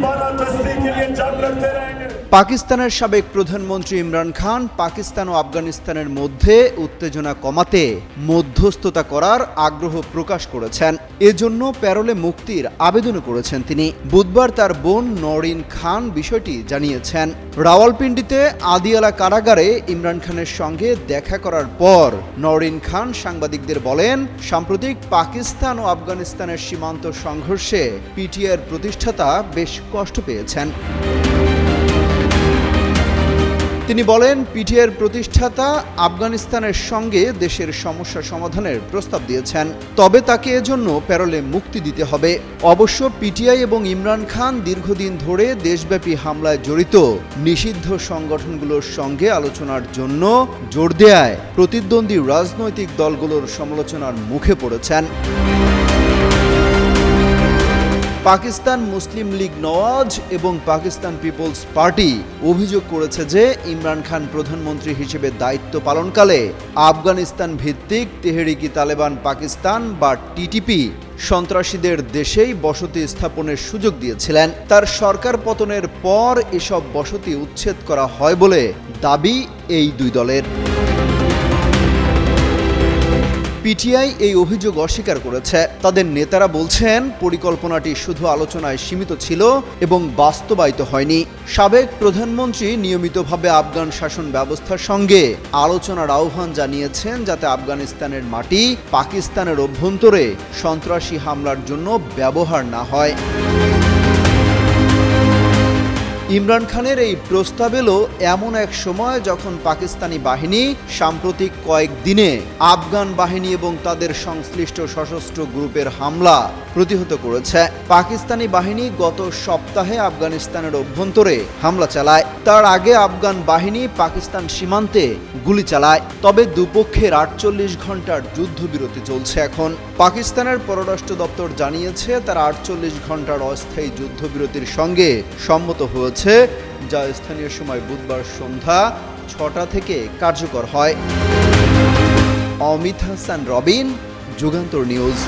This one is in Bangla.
مسلمانہ بستی کے لیے جنگ لڑتے رہیں گے পাকিস্তানের সাবেক প্রধানমন্ত্রী ইমরান খান পাকিস্তান ও আফগানিস্তানের মধ্যে উত্তেজনা কমাতে মধ্যস্থতা করার আগ্রহ প্রকাশ করেছেন। এজন্য প্যারোলে মুক্তির আবেদনও করেছেন তিনি। বুধবার তার বোন নরিন খান বিষয়টি জানিয়েছেন। রাওয়ালপিন্ডিতে আদিয়ালা কারাগারে ইমরান খানের সঙ্গে দেখা করার পর নরিন খান সাংবাদিকদের বলেন, সাম্প্রতিক পাকিস্তান ও আফগানিস্তানের সীমান্ত সংঘর্ষে পিটিআর প্রতিষ্ঠাতা বেশ কষ্ট পেয়েছেন। তিনি বলেন পিটিআর প্রতিষ্ঠাতা আফগানিস্তানের সঙ্গে দেশের সমস্যা সমাধানের প্রস্তাব দিয়েছেন। তবে তাকে এজন্য প্যারোলে মুক্তি দিতে হবে। অবশ্য পিটিআই এবং ইমরান খান দীর্ঘদিন ধরে দেশব্যাপী হামলায় জড়িত। নিষিদ্ধ সংগঠনগুলোর সঙ্গে আলোচনার জন্য জোর দেয়ায় প্রতিদ্বন্দ্বী রাজনৈতিক দলগুলোর সমালোচনার মুখে পড়েছেন। পাকিস্তান মুসলিম লীগ নওয়াজ এবং পাকিস্তান পিপলস পার্টি অভিযোগ করেছে যে ইমরান খান প্রধানমন্ত্রী হিসেবে দায়িত্ব পালনকালে আফগানিস্তান ভিত্তিক তেহরিকি তালেবান পাকিস্তান বা টিটিপি সন্ত্রাসীদের দেশেই বসতি স্থাপনের সুযোগ দিয়েছিলেন। তার সরকার পতনের পর এসব বসতি উচ্ছেদ করা হয় বলে দাবি এই দুই দলের। পিটিআই এই অভিযোগ অস্বীকার করেছে। তাদের নেতারা বলছেন, পরিকল্পনাটি শুধু আলোচনায় সীমিত ছিল এবং বাস্তবায়িত হয়নি। সাবেক প্রধানমন্ত্রী নিয়মিতভাবে আফগান শাসন ব্যবস্থার সঙ্গে আলোচনার আহ্বান জানিয়েছেন যাতে আফগানিস্তানের মাটি পাকিস্তানের অভ্যন্তরে সন্ত্রাসী হামলার জন্য ব্যবহার না হয়। ইমরান খানের এই প্রস্তাব এলো এমন এক সময় যখন পাকিস্তানি বাহিনী সাম্প্রতিক কয়েকদিনে আফগান বাহিনী এবং তাদের সংশ্লিষ্ট সশস্ত্র গ্রুপের হামলা প্রতিহত করেছে। পাকিস্তানি বাহিনী গত সপ্তাহে আফগানিস্তানের অভ্যন্তরে হামলা চালায়। তার আগে আফগান বাহিনী পাকিস্তান সীমান্তে গুলি চালায়। তবে দুপক্ষের আটচল্লিশ ঘণ্টার যুদ্ধবিরতি চলছে এখন। পাকিস্তানের পররাষ্ট্র দপ্তর জানিয়েছে, তারা আটচল্লিশ ঘণ্টার অস্থায়ী যুদ্ধবিরতির সঙ্গে সম্মত হয়েছে যা স্থানীয় সময় বুধবার সন্ধ্যা ছটা থেকে কার্যকর হয়। অমিত হাসান, রবিন, যুগান্তর নিউজ।